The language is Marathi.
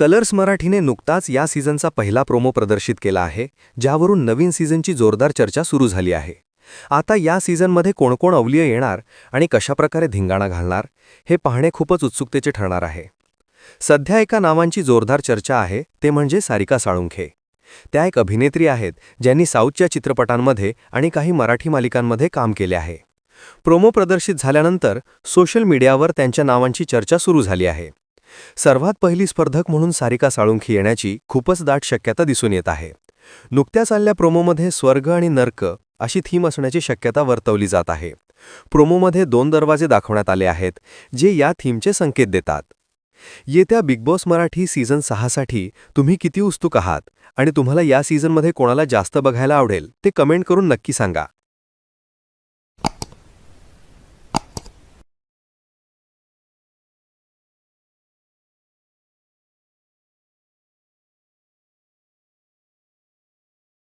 कलर्स मराठीने नुकताच या सीझनचा पहिला प्रोमो प्रदर्शित केला आहे ज्यावरून नवीन सीझनची जोरदार चर्चा सुरू झाली आहे. आता या सीझनमध्ये कोणकोण अवलीय येणार आणि कशाप्रकारे धिंगाणा घालणार हे पाहणे खूपच उत्सुकतेचे ठरणार आहे. सध्या एका नावांची जोरदार चर्चा आहे ते म्हणजे सारिका साळुंखे. त्या एक अभिनेत्री आहेत ज्यांनी साऊथच्या चित्रपटांमध्ये आणि काही मराठी मालिकांमध्ये काम केले आहे. प्रोमो प्रदर्शित झाल्यानंतर सोशल मीडियावर त्यांच्या नावांची चर्चा सुरू झाली आहे. सर्वात पहिली स्पर्धक म्हणून सारिका साळुंखी येण्याची खूपच दाट शक्यता दिसून येत आहे. नुकत्याच आलेल्या प्रोमोमध्ये स्वर्ग आणि नर्क अशी थीम असण्याची शक्यता वर्तवली जात आहे. प्रोमोमध्ये दोन दरवाजे दाखवण्यात आले आहेत जे या थीमचे संकेत देतात. येत्या बिग बॉस मराठी सीझन सहासाठी तुम्ही किती उत्सुक आहात आणि तुम्हाला या सीझनमध्ये कोणाला जास्त बघायला आवडेल ते कमेंट करून नक्की सांगा.